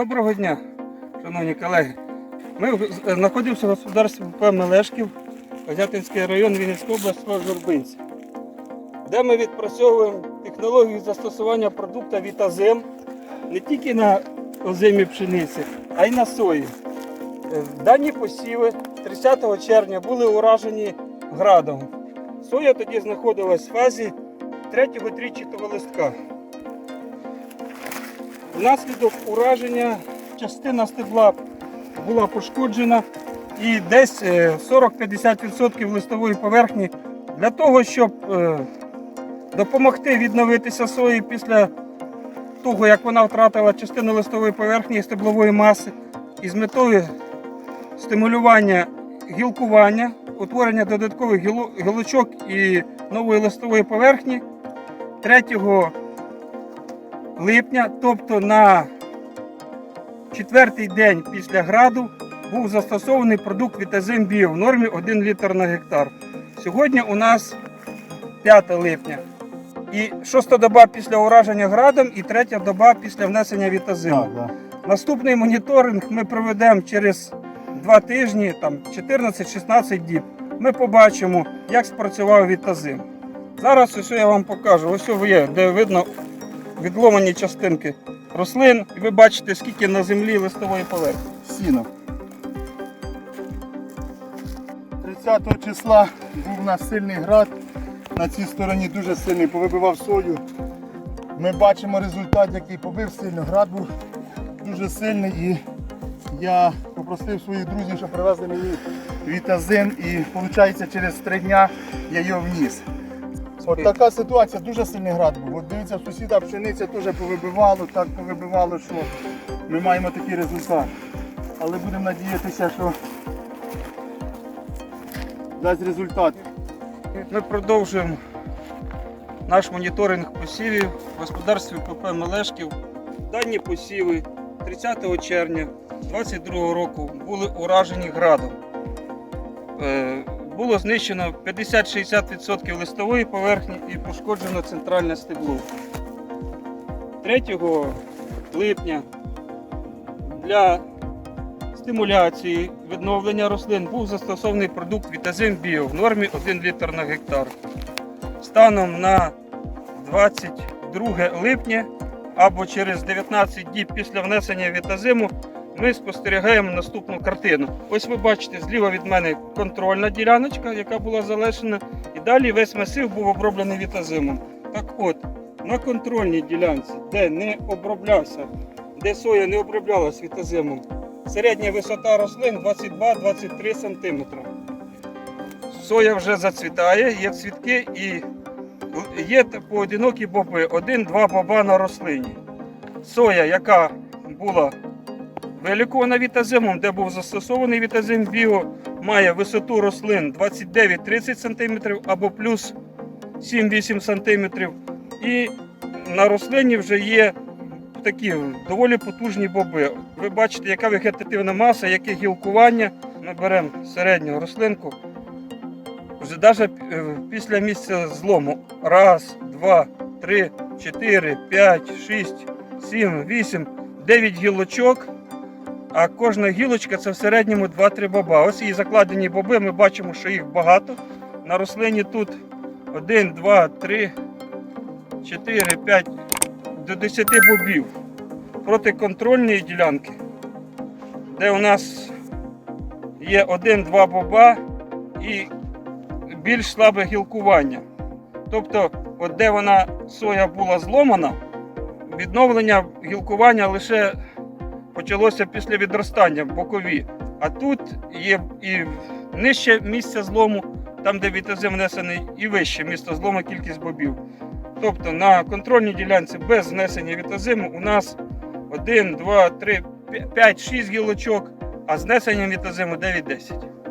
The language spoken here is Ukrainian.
Доброго дня, шановні колеги. Ми знаходимося в господарстві ПП Мелешків, Козятинський район Вінницької області, Журбинці, де ми відпрацьовуємо технологію застосування продукту Вітазем не тільки на озимій пшениці, а й на сої. Е, Дані посіви 30 червня були уражені градом. Соя тоді знаходилась в фазі третього трічатого листка. Внаслідок ураження частина стебла була пошкоджена і десь е, 40-50% листової поверхні для того, щоб е, допомогти відновитися сої після того, як вона втратила частину листової поверхні і стеблової маси, і з метою стимулювання гілкування, утворення додаткових гілочок і нової листової поверхні. 3 липня, тобто на четвертий день після граду, був застосований продукт Вітазим Біо в нормі 1 літр на гектар. Сьогодні у нас 5 липня. І шоста доба після ураження градом і третя доба після внесення вітазиму. Так, да. Наступний моніторинг ми проведемо через два тижні, там 14-16 діб. Ми побачимо, як спрацював вітазим. Зараз ось я вам покажу. Ось є, де видно відломані частинки рослин, і ви бачите, скільки на землі листової поверхні. Сіно. 30 числа був у нас сильний град. На цій стороні дуже сильний, повибивав сою. Ми бачимо результат, який побив сильно. Град був дуже сильний і я попросив своїх друзів, щоб привезли мені вітазин і виходить через три дня я його вніс. От така ситуація, дуже сильний град був. От дивіться, сусіда пшениця теж повибивало, так повибивало, що ми маємо такий результат. Але будемо надіятися, що дасть результат. Ми продовжуємо наш моніторинг посівів в господарстві ПП Мелешків. Дані посіви 30 червня 2022 року були уражені градом. Було знищено 50-60% листової поверхні і пошкоджено центральне стебло. 3 липня для стимуляції відновлення рослин був застосований продукт Вітазим Біо в нормі 1 літр на гектар. Станом на 22 липня або через 19 діб після внесення вітазиму ми спостерігаємо наступну картину. Ось ви бачите зліва від мене контрольна діляночка, яка була залишена, і далі весь масив був оброблений вітазимом. Так от, на контрольній ділянці, де не оброблявся, де соя не оброблялась вітазимом, середня висота рослин 22-23 см. Соя вже зацвітає, є цвітки і є поодинокі боби, один-два боба на рослині. Соя, яка була вилікувана вітазимом, де був застосований вітазим біо, має висоту рослин 29-30 см або плюс 7-8 см. І на рослині вже є такі доволі потужні боби. Ви бачите, яка вегетативна маса, яке гілкування. Ми беремо середню рослинку. Вже навіть після місця злому. Раз, два, три, чотири, п'ять, шість, сім, вісім, дев'ять гілочок. А кожна гілочка це в середньому 2-3 боба. Ось її закладені боби, ми бачимо, що їх багато. На рослині тут 1, 2, 3, 4, 5 до 10 бобів. Проти контрольної ділянки, де у нас є 1-2 боба і більш слабе гілкування. Тобто, от де вона соя була зломана, відновлення гілкування лише почалося після відростання бокові. А тут є і нижче місце злому, там де вітазим внесений, і вище місце злому кількість бобів. Тобто на контрольній ділянці без знесення вітазиму у нас 1, 2, 3, 5, 6 гілочок, а з знесенням вітазиму 9-10.